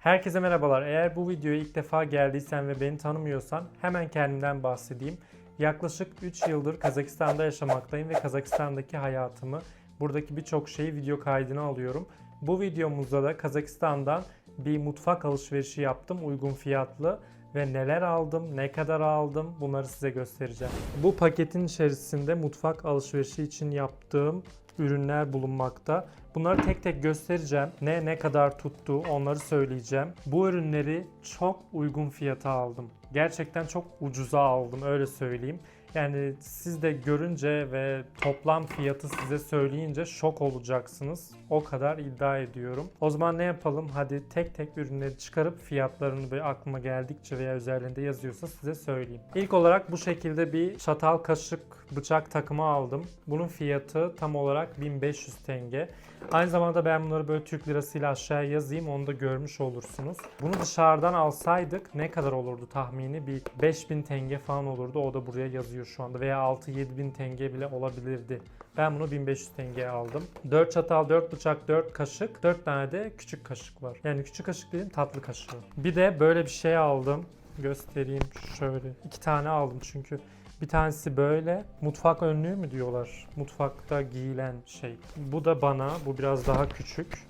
Herkese merhabalar. Eğer bu videoya ilk defa geldiysen ve beni tanımıyorsan hemen kendimden bahsedeyim. Yaklaşık 3 yıldır Kazakistan'da yaşamaktayım ve Kazakistan'daki hayatımı, buradaki birçok şeyi video kaydına alıyorum. Bu videomuzda da Kazakistan'dan bir mutfak alışverişi yaptım uygun fiyatlı ve neler aldım, ne kadar aldım bunları size göstereceğim. Bu paketin içerisinde mutfak alışverişi için yaptığım ürünler bulunmakta. Bunları tek tek göstereceğim. Ne ne kadar tuttu onları söyleyeceğim. Bu ürünleri çok uygun fiyata aldım. Gerçekten çok ucuza aldım öyle söyleyeyim. Yani siz de görünce ve toplam fiyatı size söyleyince şok olacaksınız. O kadar iddia ediyorum. O zaman ne yapalım? Hadi tek tek ürünleri çıkarıp fiyatlarını böyle aklıma geldikçe veya üzerlerinde yazıyorsa size söyleyeyim. İlk olarak bu şekilde bir çatal, kaşık, bıçak takımı aldım. Bunun fiyatı tam olarak 1500 TL. Aynı zamanda ben bunları böyle Türk lirasıyla aşağıya yazayım onu da görmüş olursunuz. Bunu dışarıdan alsaydık ne kadar olurdu tahmini? Bir 5000 tenge falan olurdu. O da buraya yazıyor şu anda. Veya 6-7 bin tenge bile olabilirdi. Ben bunu 1500 tengeye aldım. 4 çatal, 4 bıçak, 4 kaşık, 4 tane de küçük kaşık var. Yani küçük kaşık dediğim tatlı kaşığı. Bir de böyle bir şey aldım. Göstereyim şöyle. İki tane aldım çünkü. Bir tanesi böyle mutfak önlüğü mü diyorlar? Mutfakta giyilen şey. Bu da bana. Bu biraz daha küçük.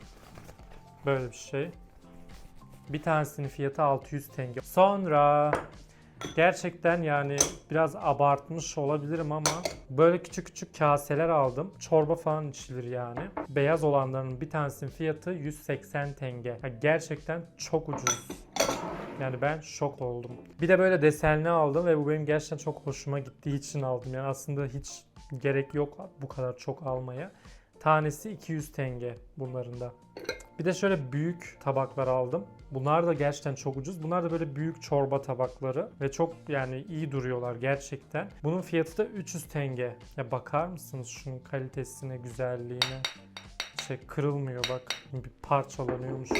Böyle bir şey. Bir tanesinin fiyatı 600 tenge. Sonra gerçekten yani biraz abartmış olabilirim ama böyle küçük küçük kaseler aldım. Çorba falan içilir yani. Beyaz olanların bir tanesinin fiyatı 180 tenge. Ya gerçekten çok ucuz. Yani ben şok oldum. Bir de böyle desenli aldım ve bu benim gerçekten çok hoşuma gittiği için aldım. Yani aslında hiç gerek yok bu kadar çok almaya. Tanesi 200 tenge bunların da. Bir de şöyle büyük tabaklar aldım. Bunlar da gerçekten çok ucuz. Bunlar da böyle büyük çorba tabakları ve çok yani iyi duruyorlar gerçekten. Bunun fiyatı da 300 tenge. Ya bakar mısınız şunun kalitesine, güzelliğine? Şey kırılmıyor bak. Bir parçalanıyormuş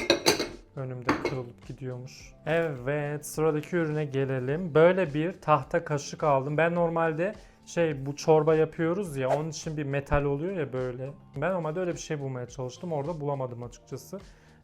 önümde kırılıp gidiyormuş. Evet sıradaki ürüne gelelim. Böyle bir tahta kaşık aldım. Ben normalde şey bu çorba yapıyoruz ya onun için bir metal oluyor ya böyle. Ben normalde öyle bir şey bulmaya çalıştım. Orada bulamadım açıkçası.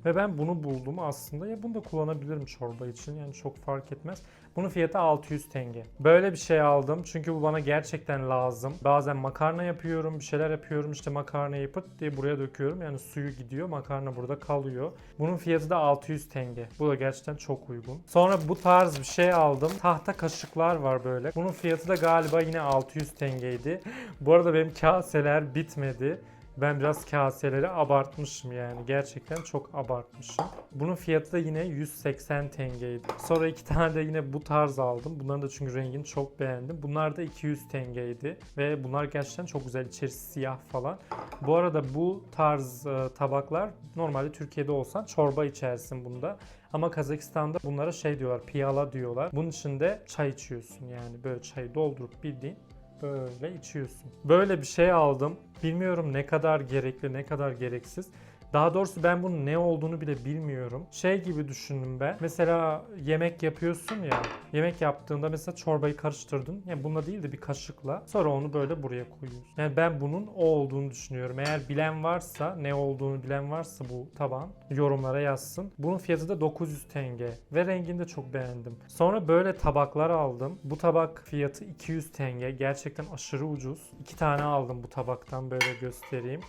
Ve ben bunu buldum aslında. Ya bunu da kullanabilirim çorba için. Yani çok fark etmez. Bunun fiyatı 600 tenge. Böyle bir şey aldım. Çünkü bu bana gerçekten lazım. Bazen makarna yapıyorum, bir şeyler yapıyorum. işte makarnayı pıt diye buraya döküyorum. Yani suyu gidiyor, makarna burada kalıyor. Bunun fiyatı da 600 tenge. Bu da gerçekten çok uygun. Sonra bu tarz bir şey aldım. Tahta kaşıklar var böyle. Bunun fiyatı da galiba yine 600 tengeydi. bu arada benim kaseler bitmedi. Ben biraz kaseleri abartmışım yani. Gerçekten çok abartmışım. Bunun fiyatı da yine 180 tengeydi. Sonra iki tane de yine bu tarz aldım. Bunların da çünkü rengini çok beğendim. Bunlar da 200 tengeydi. Ve bunlar gerçekten çok güzel. İçerisi siyah falan. Bu arada bu tarz e, tabaklar normalde Türkiye'de olsan çorba içersin bunda. Ama Kazakistan'da bunlara şey diyorlar, piyala diyorlar. Bunun içinde çay içiyorsun yani böyle çayı doldurup bildiğin böyle içiyorsun. Böyle bir şey aldım. Bilmiyorum ne kadar gerekli, ne kadar gereksiz. Daha doğrusu ben bunun ne olduğunu bile bilmiyorum. Şey gibi düşündüm ben. Mesela yemek yapıyorsun ya. Yemek yaptığında mesela çorbayı karıştırdın. Yani bununla değil de bir kaşıkla. Sonra onu böyle buraya koyuyorsun. Yani ben bunun o olduğunu düşünüyorum. Eğer bilen varsa, ne olduğunu bilen varsa bu taban yorumlara yazsın. Bunun fiyatı da 900 tenge ve rengini de çok beğendim. Sonra böyle tabaklar aldım. Bu tabak fiyatı 200 tenge. Gerçekten aşırı ucuz. İki tane aldım bu tabaktan böyle göstereyim.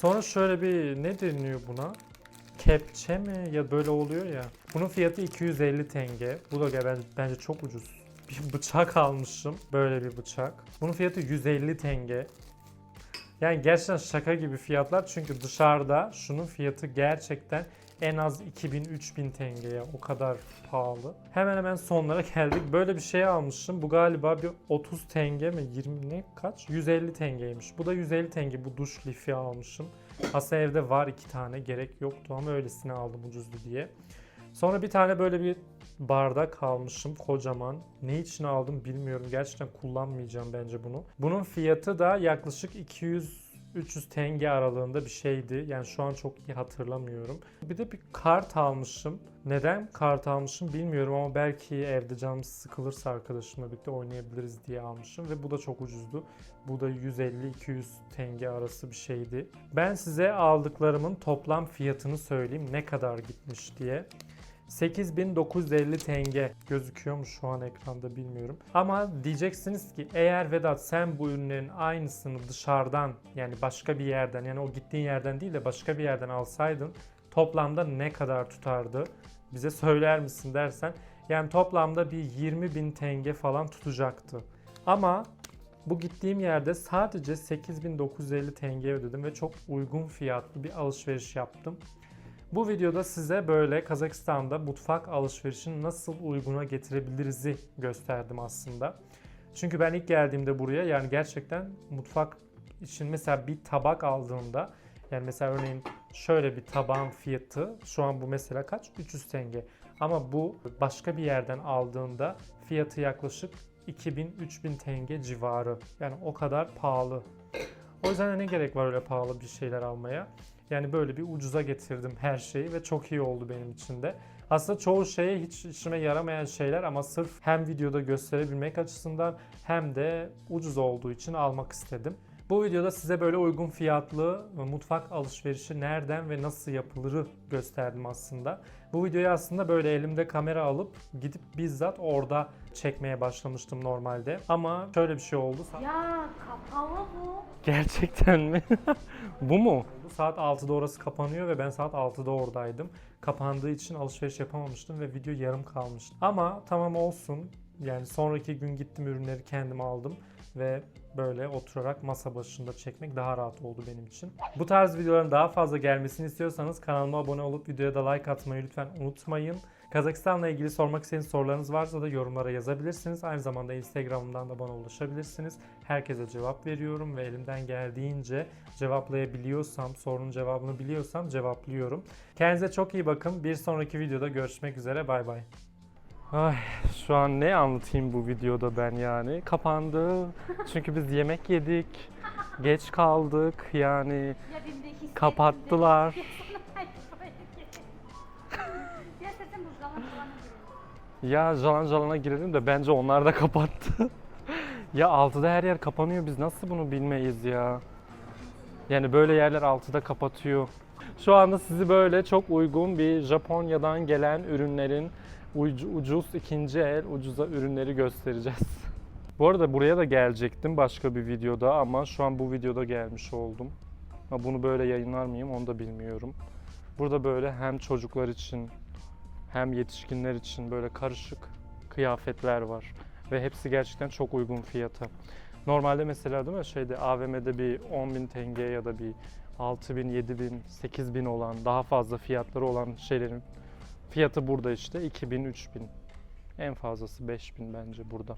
Sonra şöyle bir ne deniyor buna? Kepçe mi ya böyle oluyor ya. Bunun fiyatı 250 tenge. Bu da ben, bence çok ucuz. Bir bıçak almışım. Böyle bir bıçak. Bunun fiyatı 150 tenge. Yani gerçekten şaka gibi fiyatlar çünkü dışarıda şunun fiyatı gerçekten en az 2000-3000 tengeye o kadar pahalı. Hemen hemen sonlara geldik. Böyle bir şey almışım. Bu galiba bir 30 tenge mi 20 ne kaç? 150 tengeymiş. Bu da 150 tenge bu duş lifi almışım. Aslında evde var iki tane gerek yoktu ama öylesine aldım ucuzdu diye. Sonra bir tane böyle bir bardak almışım kocaman. Ne için aldım bilmiyorum. Gerçekten kullanmayacağım bence bunu. Bunun fiyatı da yaklaşık 200 300 tenge aralığında bir şeydi. Yani şu an çok iyi hatırlamıyorum. Bir de bir kart almışım. Neden kart almışım bilmiyorum ama belki evde canım sıkılırsa arkadaşımla birlikte oynayabiliriz diye almışım ve bu da çok ucuzdu. Bu da 150-200 tenge arası bir şeydi. Ben size aldıklarımın toplam fiyatını söyleyeyim ne kadar gitmiş diye. 8950 tenge gözüküyor mu şu an ekranda bilmiyorum. Ama diyeceksiniz ki eğer Vedat sen bu ürünlerin aynısını dışarıdan yani başka bir yerden yani o gittiğin yerden değil de başka bir yerden alsaydın toplamda ne kadar tutardı? Bize söyler misin dersen yani toplamda bir 20 bin tenge falan tutacaktı. Ama bu gittiğim yerde sadece 8950 tenge ödedim ve çok uygun fiyatlı bir alışveriş yaptım. Bu videoda size böyle Kazakistan'da mutfak alışverişini nasıl uyguna getirebiliriz'i gösterdim aslında. Çünkü ben ilk geldiğimde buraya yani gerçekten mutfak için mesela bir tabak aldığımda yani mesela örneğin şöyle bir tabağın fiyatı şu an bu mesela kaç? 300 tenge. Ama bu başka bir yerden aldığında fiyatı yaklaşık 2000-3000 tenge civarı. Yani o kadar pahalı. O yüzden de ne gerek var öyle pahalı bir şeyler almaya? Yani böyle bir ucuza getirdim her şeyi ve çok iyi oldu benim için de. Aslında çoğu şeye hiç işime yaramayan şeyler ama sırf hem videoda gösterebilmek açısından hem de ucuz olduğu için almak istedim. Bu videoda size böyle uygun fiyatlı mutfak alışverişi nereden ve nasıl yapılırı gösterdim aslında. Bu videoyu aslında böyle elimde kamera alıp gidip bizzat orada çekmeye başlamıştım normalde. Ama şöyle bir şey oldu. Ya kapalı bu. Gerçekten mi? Bu mu? Saat 6'da orası kapanıyor ve ben saat 6'da oradaydım. Kapandığı için alışveriş yapamamıştım ve video yarım kalmıştı. Ama tamam olsun. Yani sonraki gün gittim ürünleri kendim aldım ve böyle oturarak masa başında çekmek daha rahat oldu benim için. Bu tarz videoların daha fazla gelmesini istiyorsanız kanalıma abone olup videoya da like atmayı lütfen unutmayın. Kazakistan'la ilgili sormak istediğiniz sorularınız varsa da yorumlara yazabilirsiniz. Aynı zamanda Instagram'dan da bana ulaşabilirsiniz. Herkese cevap veriyorum ve elimden geldiğince cevaplayabiliyorsam, sorunun cevabını biliyorsam cevaplıyorum. Kendinize çok iyi bakın. Bir sonraki videoda görüşmek üzere. Bay bay. Ay şu an ne anlatayım bu videoda ben yani? Kapandı. Çünkü biz yemek yedik. Geç kaldık yani. Ya. Kapattılar. Ya jalan jalana girelim de bence onlar da kapattı. ya 6'da her yer kapanıyor. Biz nasıl bunu bilmeyiz ya? Yani böyle yerler 6'da kapatıyor. Şu anda sizi böyle çok uygun bir Japonya'dan gelen ürünlerin ucu- ucuz ikinci el ucuza ürünleri göstereceğiz. Bu arada buraya da gelecektim başka bir videoda ama şu an bu videoda gelmiş oldum. Ama bunu böyle yayınlar mıyım onu da bilmiyorum. Burada böyle hem çocuklar için hem yetişkinler için böyle karışık kıyafetler var. Ve hepsi gerçekten çok uygun fiyata. Normalde mesela değil mi şeyde AVM'de bir 10.000 tenge ya da bir 6.000, 7.000, 8.000 olan daha fazla fiyatları olan şeylerin fiyatı burada işte 2000, 3000. En fazlası 5000 bence burada.